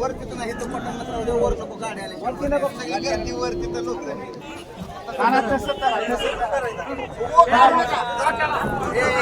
वर तिथं नाही तर पटंग वर नको गाड्या आल्या. वरती नको गर्दी वरती तर नको.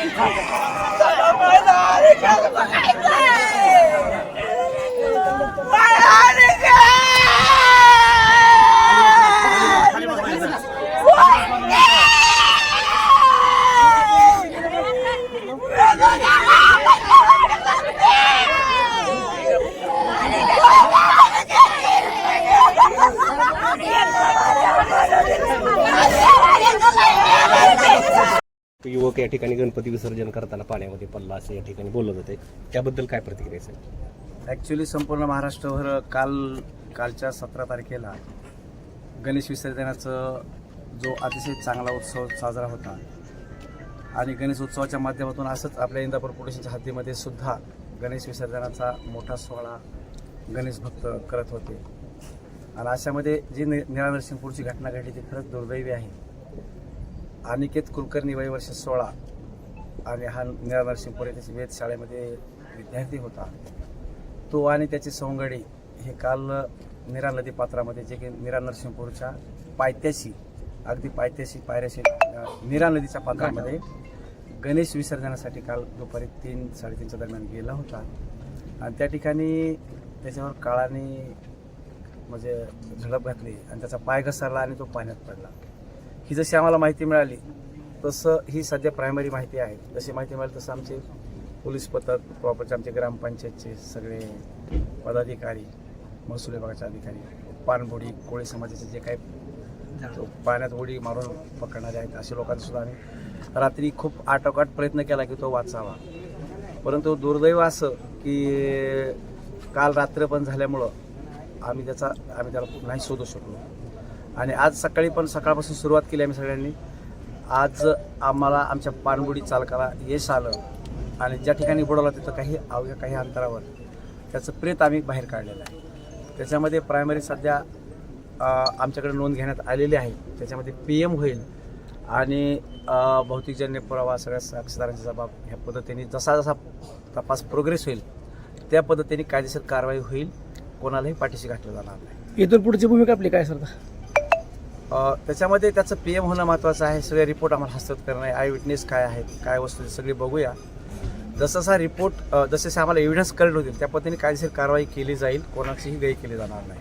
大孩子，你看，大孩子。युवक या ठिकाणी गणपती विसर्जन करताना पाण्यामध्ये पडला असं या ठिकाणी बोलत होते त्याबद्दल काय प्रतिक्रिया असेल ॲक्च्युली संपूर्ण महाराष्ट्रभर काल कालच्या सतरा तारखेला गणेश विसर्जनाचं जो अतिशय चांगला उत्सव साजरा होता आणि गणेश उत्सवाच्या माध्यमातून असंच आपल्या इंदापूर पोलिसांच्या हद्दीमध्ये सुद्धा गणेश विसर्जनाचा मोठा सोहळा गणेश भक्त करत होते. आणि अशामध्ये जी नि निळा नरसिंहपूरची घटना घडली ती खरंच दुर्दैवी आहे. अनिकेत कुलकर्णी वय वर्ष सोळा आणि हा निरा नरसिंहपूर त्याची वेधशाळेमध्ये विद्यार्थी होता. तो आणि त्याचे सवंगडी हे काल निरा नदी पात्रामध्ये जे की निरा नरसिंहपूरच्या पायथ्याशी अगदी पायथ्याशी पायऱ्याशी निरा नदीच्या पात्रामध्ये गणेश विसर्जनासाठी काल दुपारी तीन साडेतीनच्या दरम्यान गेला होता. आणि त्या ठिकाणी त्याच्यावर काळाने म्हणजे झडप घातली आणि त्याचा पाय घसरला आणि तो पाण्यात पडला. ही जशी आम्हाला माहिती मिळाली तसं ही सध्या प्रायमरी माहिती आहे. जशी माहिती मिळाली तसं आमचे पोलीस पथक प्रॉपरचे आमचे ग्रामपंचायतचे सगळे पदाधिकारी महसूल विभागाचे अधिकारी पाणबुडी कोळी समाजाचे जे काही पाण्यात उडी मारून पकडणारे आहेत अशा लोकांनी सुद्धा आम्ही रात्री खूप आटोकाट प्रयत्न केला की तो वाचावा. परंतु दुर्दैव असं की काल रात्र पण झाल्यामुळं आम्ही त्याचा आम्ही त्याला नाही शोधू शकलो. आणि आज सकाळी पण सकाळपासून सुरुवात केली आम्ही सगळ्यांनी. आज आम्हाला आमच्या पाणबुडी चालकाला यश आलं आणि ज्या ठिकाणी बुडवला तिथं काही अवघ्या काही अंतरावर त्याचं प्रेत आम्ही बाहेर काढलेलं आहे. त्याच्यामध्ये प्रायमरी सध्या आमच्याकडे नोंद घेण्यात आलेली आहे. त्याच्यामध्ये पी एम होईल आणि भौतिकजन्य पुरावा सगळ्या साक्षीदारांचा जबाब ह्या पद्धतीने जसा जसा तपास प्रोग्रेस होईल त्या पद्धतीने कायदेशीर कारवाई होईल. कोणालाही पाठीशी घातलं जाणार नाही. इथून पुढची भूमिका आपली काय सर त्याच्यामध्ये त्याचं पी एम होणं महत्त्वाचं आहे. सगळे रिपोर्ट आम्हाला हस्तगत करणं आहे आय विटनेस काय आहेत काय वस्तू सगळी बघूया. जसं जसा रिपोर्ट जसे आम्हाला एव्हिडन्स कळले होतील त्या पद्धतीने कायदेशीर कारवाई केली जाईल. कोणाचीही गय केली जाणार नाही.